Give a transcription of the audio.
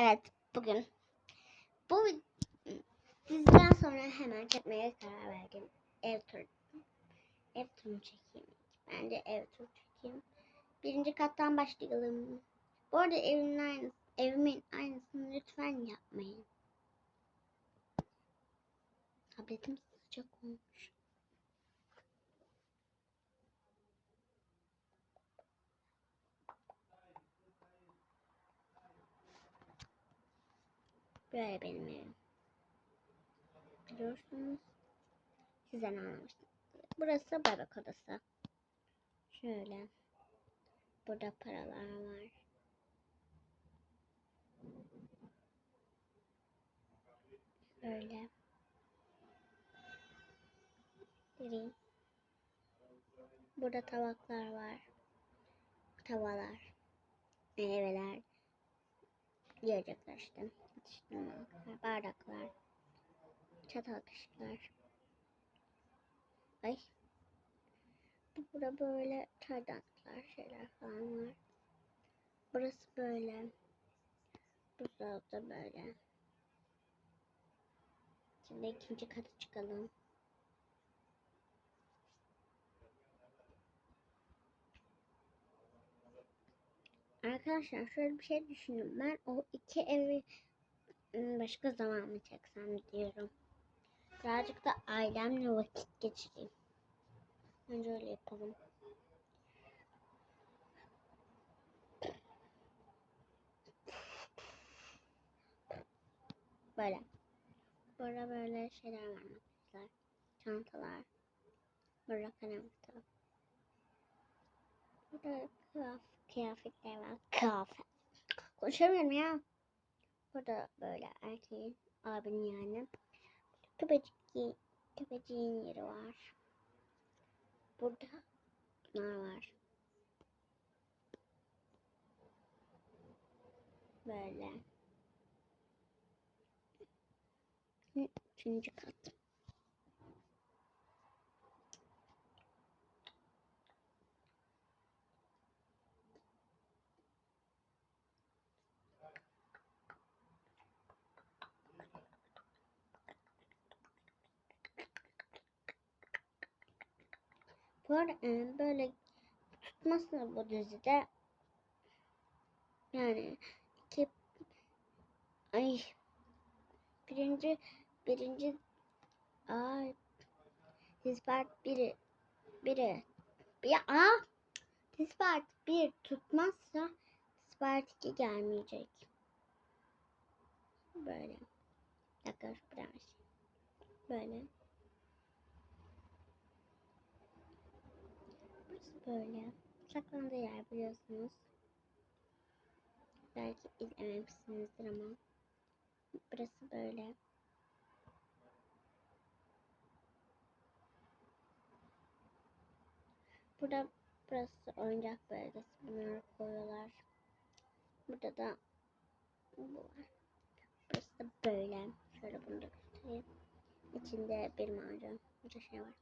Evet bugün bu diziden sonra hemen çekmeye karar verdim. Ev turu. Ev turunu çekeyim. Ben de ev turu çekeyim. Birinci kattan başlayalım. Bu arada evimin aynısı, evimin aynısını lütfen yapmayın. Tabletim sıcak olmuş. Böyle benim evim. Biliyorsunuz. Sizden anlamıştım. Burası bebek odası. Şöyle. Burada paralar var. Böyle. Vereyim. Burada tabaklar var. Tavalar. Meyveler. Yiyecekler işte. Atıştırmalıklar, bardaklar. Çatal kaşıklar. Ay. Burada böyle çaydanlıklar, şeyler falan var. Burası böyle. Buzdolabı böyle. Şimdi ikinci kata çıkalım. Arkadaşlar şöyle bir şey düşündüm. Ben o iki evi başka zaman mı çeksem diyorum. Birazcık da ailemle vakit geçireyim. Önce öyle yapalım. Böyle. Burada böyle şeyler var arkadaşlar. Çantalar. Burada kalem kitap. Burada kıyaf kıyafetler var. Kıyafet. Konuşamıyorum ya. Burada böyle erkeğin, abinin yani. Köpecik, köpeciğin yeri var. Burada bunlar var. Böyle. Üçüncü kat. Bu arada böyle tutması bu dizide yani iki ay birinci birinci ay Dispart biri biri bir a Dispart bir tutmazsa Dispart iki gelmeyecek. Böyle. Dakika biraz. Böyle. Burası böyle. Saklandığı yer biliyorsunuz. Belki izlememişsinizdir ama. Burası böyle. Burada burası oyuncak bölgesi. Bunları koyuyorlar. Burada da bu var. Burası da böyle. Şöyle bunu da göstereyim. İçinde bir macun. Bir şey var.